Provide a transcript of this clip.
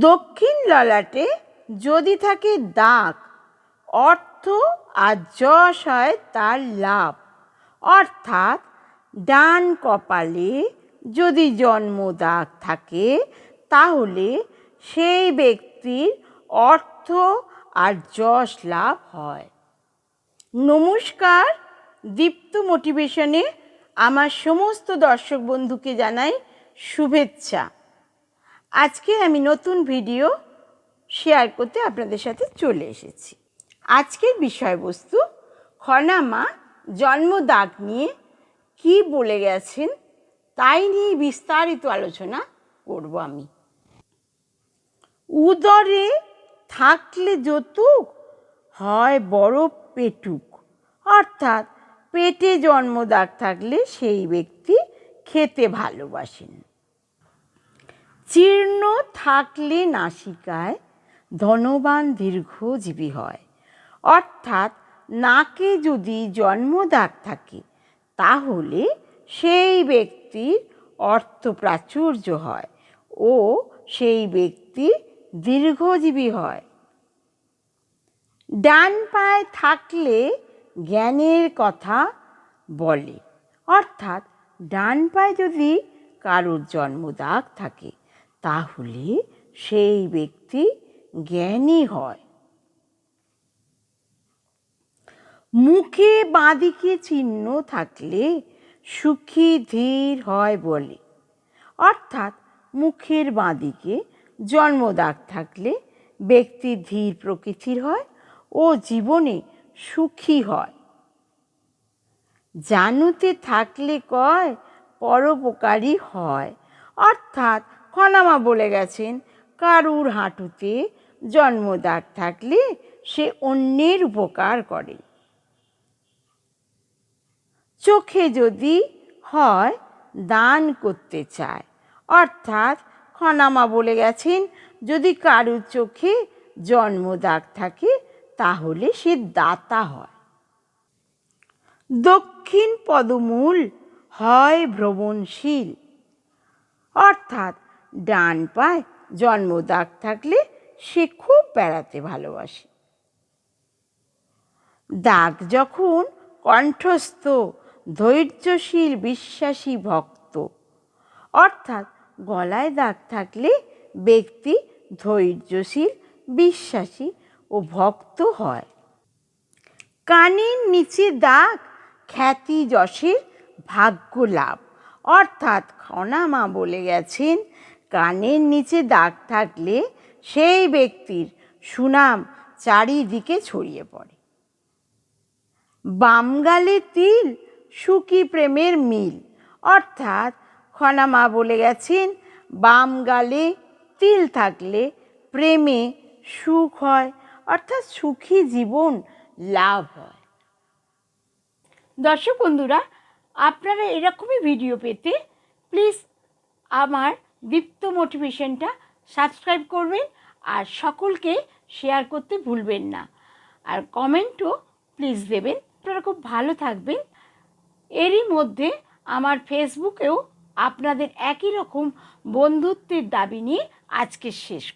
দক্ষিণ ললাটে যদি থাকে দাগ, অর্থ আর যশ হয় তার লাভ। অর্থাৎ, ডান কপালে যদি জন্ম দাগ থাকে, তাহলে সেই ব্যক্তির অর্থ আর যশ লাভ হয়। নমস্কার। দীপ্ত মোটিভেশনে আমার সমস্ত দর্শক বন্ধুকে জানাই শুভেচ্ছা। আজকে আমি নতুন ভিডিও শেয়ার করতে আপনাদের সাথে চলে এসেছি। আজকের বিষয়বস্তু, খনামা জন্মদাগ নিয়ে কি বলে গেছেন তাই নিয়ে বিস্তারিত আলোচনা করব আমি। উদরে থাকলে যতুক, হয় বড় পেটুক। অর্থাৎ পেটে জন্মদাগ থাকলে সেই ব্যক্তি খেতে ভালোবাসেন। জীর্ণ থাকলে নাসিকায় ধনবান দীর্ঘজীবী হয়। অর্থাৎ নাকে যদি জন্মদাগ থাকে, তাহলে সেই ব্যক্তির অর্থ প্রাচুর্য হয় ও সেই ব্যক্তি দীর্ঘজীবী হয়। ডান পায়ে থাকলে জ্ঞানের কথা বলে। অর্থাৎ ডান পায়ে যদি কারোর জন্মদাগ থাকে তাহলে সেই ব্যক্তি জ্ঞানী হয়। মুখে বাঁদিকে চিহ্ন থাকলে সুখী ধীর হয় বলে। অর্থাৎ মুখের বাঁদিকে জন্মদাগ থাকলে ব্যক্তি ধীর প্রকৃতির হয় ও জীবনে সুখী হয়। জানুতে থাকলে কয়, পরোপকারী হয়। অর্থাৎ খনামা বলে গেছেন, কারুর হাঁটুতে জন্মদাগ থাকলে সে অন্যের উপকার করে। চোখে যদি হয়, দান করতে চায়। অর্থাৎ খনামা বলে গেছেন, যদি কারুর চোখে জন্মদাগ থাকে, তাহলে সে দাতা হয়। দক্ষিণ পদমূল হয় ভ্রমণশীল। অর্থাৎ ডান পায় জন্ম দাগ থাকলে সে খুব বেড়াতে ভালোবাসে। দাগ যখন কণ্ঠস্থ, ধৈর্যশীল, বিশ্বাসী ভক্ত, অর্থাৎ গলায় দাগ থাকলে ব্যক্তি ধৈর্যশীল, বিশ্বাসী ও ভক্ত হয়। কানের নিচে দাগ খ্যাতি যশের ভাগ্য লাভ, অর্থাৎ খনামা বলে গেছেন কানের নিচে দাগ থাকলে সেই ব্যক্তির সুনাম চারিদিকে ছড়িয়ে পড়ে। বামগালে তিল, সুখী প্রেমের মিল। অর্থাৎ খনামা বলে গেছেন বাম গালে তিল থাকলে প্রেমে সুখ হয়, অর্থাৎ সুখী জীবন লাভ হয়। দর্শক বন্ধুরা, আপনারা এরকমই ভিডিও পেতে প্লিজ আমার দীপ্ত মোটিভেশনটা সাবস্ক্রাইব করবেন আর সকলকে শেয়ার করতে ভুলবেন না। আর কমেন্টও প্লিজ দেবেন। আপনারা খুব ভালো থাকবেন। এরই মধ্যে আমার ফেসবুকেও আপনাদের একই রকম বন্ধুত্বের দাবি নিয়ে আজকে শেষ